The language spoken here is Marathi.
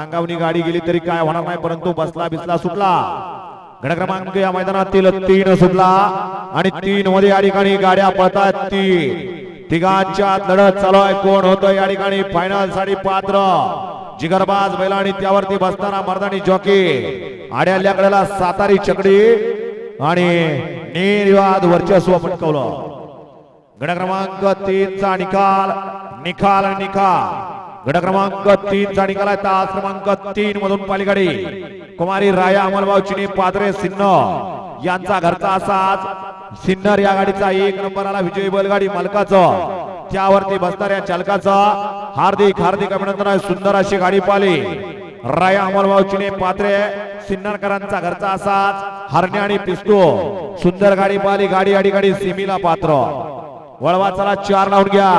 अंगावनी गाडी गेली तरी काय होणार नाही परंतु बसला बिसला सुटला. गड क्रमांक या मैदानातील तीन सुटला आणि तीन मध्ये या ठिकाणी गाड्या पळतात तीन. तिघांच्या लढत चालू आहे. कोण होतं या ठिकाणी? फायनलसाठी पात्र. जिगरबाज बैला आणि त्यावरती बसताना मर्दानी जॉकी. आड्याल्या कडेला सातारी चकडी आणि निर्वाद वर्चस्व पटकवलं. गड क्रमांक निकाल. निकाल आणि निकाल. गट क्रमांक तीन चा निकाल आहे. तास क्रमांक तीन मधून पालिगाडी. कुमारी राया अमलभाव चिनी पात्रे सिन्नर. यांचा घरचा असाच. सिन्नर या गाडीचा एक नंबर आला विजयी बैलगाडी मालकाचं. त्यावरती बसणाऱ्या चालकाचा. हार्दिक हार्दिक अभिनंदन आहे. सुंदर अशी गाडी पाली राया अमलभाव चिने पात्रे सिन्नरकरांचा घरचा असाच. हरणे आणि पिस्तू सुंदर गाडी पाली गाडी अडी गाडी सिमीला पात्र. वळवा चला चार लावून घ्या.